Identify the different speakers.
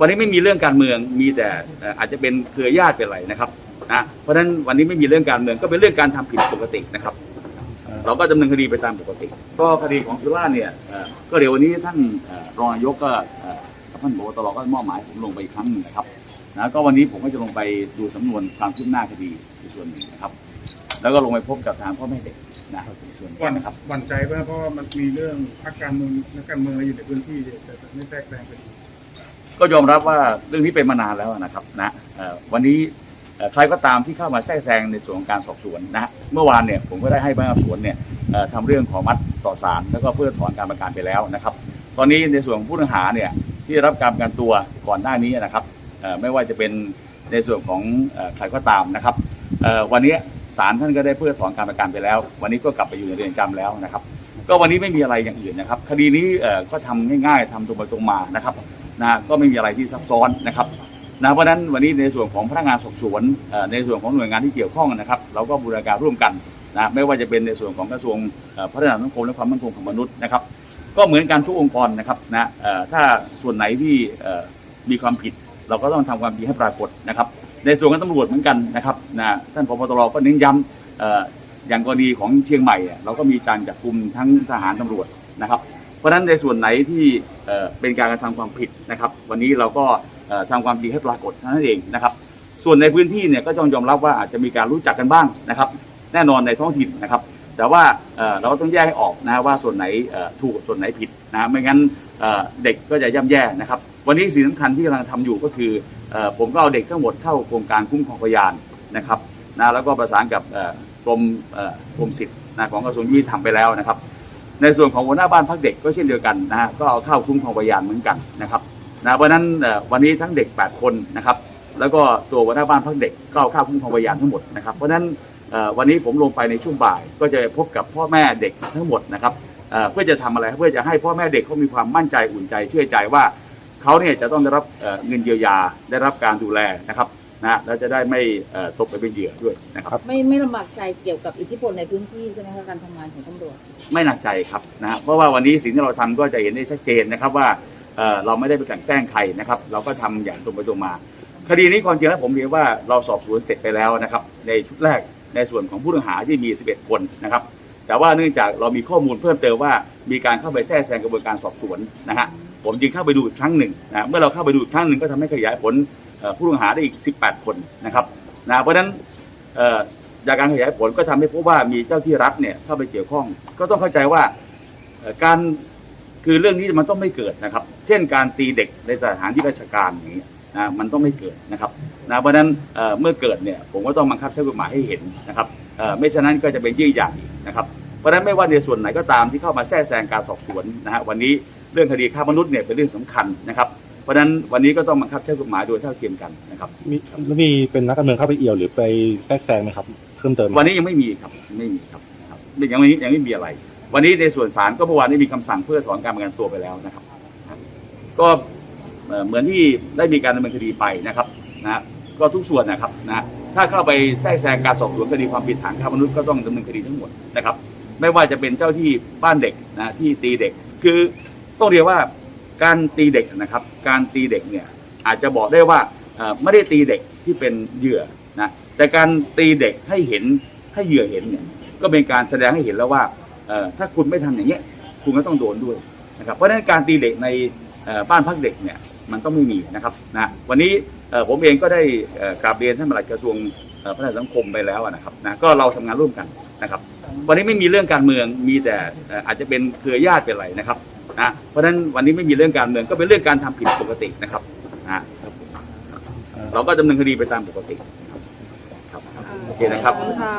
Speaker 1: วันนี้ไม่มีเรื่องการเมืองมีแต่เอ่ออาจจะเป็นเครือญาติเป็นอะไรนะครับนะเพราะฉะนั้นวันนี้ไม่มีเรื่องการเมืองก็เป็นเรื่องการทำผิดปกตินะครับ เราก็ดำเนินคดีไปตามปกติ ก็คดีของสุราษฎร์เนี่ยเอ่อก็เดี๋ยววันนี้ท่านเอ่อรองนายกก็เอ่อท่านโบตรก็มอบหมายให้ผมลงไปอีกครั้งหนึ่งนะครับนะก็วันนี้ผมก็จะลงไปดูสำนวนความคืบหน้าคดีในส่วนหนึ่งนะครับ แล้วก็ลงไปพบกับทางพ่อแม่เด็กนะในส่วนนี้
Speaker 2: หวั่น
Speaker 1: นะครับ
Speaker 2: หวั่นใจไหมเพราะว่ามันมีเรื่องพรรคการเมืองนักการเมืองอะไรอยู่ในพื้นที่แต่ไม่แทรกแซงกัน
Speaker 1: ก็ยอมรับว่าเรื่องนี้เป็นมานานแล้วนะครับนะวันนี้ใครก็ตามที่เข้ามาแทรกแซงในส่วนของการสอบสวนนะเมื่อวานเนี่ยผมก็ได้ให้พนักงานสอบสวนเนี่ยทำเรื่องขอมัดต่อศาลแล้วก็เพื่อถอนการประกันไปแล้วนะครับ ตอนนี้ในส่วนของผู้ต้องหาเนี่ยที่รับการประกันตัวก่อนหน้านี้นะครับไม่ว่าจะเป็นในส่วนของใครก็ตามนะครับวันนี้ศาลท่านก็ได้เพื่อถอนการประกันไปแล้ว วันนี้ก็กลับไปอยู่ในเรือนจำแล้วนะครับ ก็วันนี้ไม่มีอะไรอย่างอื่นนะครับ คดีนี้ก็ทำง่ายๆทำตรงไปตรงมานะครับนะก็ไม่มีอะไรที่ซับซ้อนนะครับนะเพราะนั้นวันนี้ในส่วนของพนักงานสอบสวนในส่วนของหน่วยงานที่เกี่ยวข้องนะครับ เราก็บูรณาการร่วมกันนะไม่ว่าจะเป็นในส่วนของกระทรวงพัฒนาสังคมและความมั่นคงของมนุษย์นะครับ ก็เหมือนกันทุกองค์กรนะครับนะถ้าส่วนไหนที่มีความผิด เราก็ต้องทำความดีให้ปรากฏนะครับ ในส่วนของตำรวจเหมือนกันนะครับนะท่านพบตรก็เน้นย้ำ อย่างกรณีของเชียงใหม่เราก็มีการจับกลุ่มทั้งทหารตำรวจนะครับ เพราะฉะนั้นในส่วนไหนที่เป็นการกระทำความผิดนะครับ วันนี้เราก็ทำความดีให้ปรากฏเท่านั้นเองนะครับ ส่วนในพื้นที่เนี่ยก็ต้องยอมรับว่าอาจจะมีการรู้จักกันบ้างนะครับ แน่นอนในท้องถิ่นนะครับ แต่ว่าเราก็ต้องแยกให้ออกนะว่าส่วนไหนถูกส่วนไหนผิดนะไม่งั้นเด็กก็จะย่ำแย่นะครับ วันนี้สิ่งสำคัญที่กำลังทำอยู่ก็คือผมก็เอาเด็กทั้งหมดเข้าโครงการคุ้มครองพยานนะครับนะแล้วก็ประสานกับ กรมกรมสิทธิ์นะของกระทรวงยุติธรรมไปแล้วนะครับ ในส่วนของหัวหน้าบ้านพักเด็กก็เช่นเดียวกันนะฮะก็เอาเข้าคุ้มครองพยานเหมือนกันนะครับนะเพราะนั้นวันนี้ทั้งเด็ก 8 คนนะครับ แล้วก็ตัวหัวหน้าบ้านพักเด็กก็เอาเข้าคุ้มครองพยานทั้งหมดนะครับเพราะนั้นวันนี้ผมลงไปในช่วงบ่าย ก็จะพบกับพ่อแม่เด็กทั้งหมดนะครับเพื่อจะทำอะไรเพื่อจะให้พ่อแม่เด็กเขามีความมั่นใจอุ่นใจเชื่อใจว่าเขาเนี่ยจะต้องได้รับเงินเยียวยาได้รับการดูแลนะครับ นะแล้วจะได้ไม่เอ่อตกไปเป็นเหยื่อด้วยนะครับ
Speaker 3: ไม่ไม่ลำบากใจเกี่ยวกับอิทธิพลในพื้นที่ใช่ไหมคะการทำงานของตำรวจ
Speaker 1: ไม่หนักใจครับนะฮะเพราะว่าวันนี้สิ่งที่เราทำก็จะเห็นได้ชัดเจนนะครับว่าเอ่อเราไม่ได้ไปกลั่นแกล้งใครนะครับ เราก็ทำอย่างตรงไปตรงมา คดีนี้ความจริงแล้วผมเรียนว่าเราสอบสวนเสร็จไปแล้วนะครับ ในชุดแรกในส่วนของผู้ต้องหาที่มี 11 คนนะครับ แต่ว่าเนื่องจากเรามีข้อมูลเพิ่มเติมว่ามีการเข้าไปแทรกแซงกระบวนการสอบสวนนะฮะผมจึงเข้าไปดูอีกครั้งหนึ่งนะเมื่อเราเข้าไปดูอีกครั้งหนึ่งก็ทำให้ขยายผลเอ่อ ผู้ต้องหาได้อีก 18 คนนะครับนะเพราะฉะนั้นจากการขยายผลก็ทำให้พบว่ามีเจ้าที่รัฐเนี่ยเข้าไปเกี่ยวข้อง ก็ต้องเข้าใจว่าการคือเรื่องนี้มันต้องไม่เกิดนะครับ เช่นการตีเด็กในสถานที่ราชการอย่างนี้นะมันต้องไม่เกิดนะครับนะเพราะฉะนั้นเมื่อเกิดเนี่ยผมก็ต้องบังคับใช้กฎหมายให้เห็นนะครับเอ่อไม่ฉะนั้นก็จะเป็นยี่งอย่างอีกนะครับเพราะฉะนั้นไม่ว่าในส่วนไหนก็ตามที่เข้ามาแทรกแซงการสอบสวนนะฮะวันนี้เรื่องคดีฆ่ามนุษย์เนี่ยเป็นเรื่องสำคัญนะครับ เพราะฉะนั้นวันนี้ก็ต้องบังคับใช้กฎหมายโดยเท่าเทียมกันนะครับ
Speaker 4: มีแล้วมีเป็นนักการเมืองเข้าไปเอี่ยวหรือไปแทรกแซงไหมครับเพิ่มเติมไหม
Speaker 1: วันนี้ยังไม่มีครับไม่มีครับครับยังไม่ยังไม่มีอะไร วันนี้ในส่วนศาลก็เมื่อวานได้มีคำสั่งเพื่อถอนการประกันตัวไปแล้วนะครับครับก็เอ่อเหมือนที่ได้มีการดำเนินคดีไปนะครับนะก็ทุกส่วนนะครับนะถ้าเข้าไปแทรกแซงการสอบสวนคดีความผิดฐานฆ่ามนุษย์ก็ต้องดำเนินคดีทั้งหมดนะครับ ไม่ว่าจะเป็นเจ้าที่บ้านเด็กนะที่ตีเด็ก คือต้องเรียกว่า การตีเด็กนะครับ การตีเด็กเนี่ยอาจจะบอกได้ว่าไม่ได้ตีเด็กที่เป็นเหยื่อนะแต่การตีเด็กให้เห็นให้เหยื่อเห็นเนี่ยก็เป็นการแสดงให้เห็นแล้วว่าถ้าคุณไม่ทำอย่างเงี้ยคุณก็ต้องโดนด้วยนะครับเพราะฉะนั้นการตีเด็กในบ้านพักเด็กเนี่ยมันต้องไม่มีนะครับนะวันนี้ผมเองก็ได้กราบเรียนท่านปลัดกระทรวงพัฒนาสังคมไปแล้วนะครับนะก็เราทำงานร่วมกันนะครับ วันนี้ไม่มีเรื่องการเมืองมีแต่เอ่ออาจจะเป็นเครือญาติเป็นอะไรนะครับ นะเพราะฉะนั้นวันนี้ไม่มีเรื่องการเมืองก็เป็นเรื่องการทำผิดปกตินะครับนะครับผมเราก็ดำเนินคดีไปตามปกตินะครับครับโอเคนะครับ
Speaker 3: ค่ะ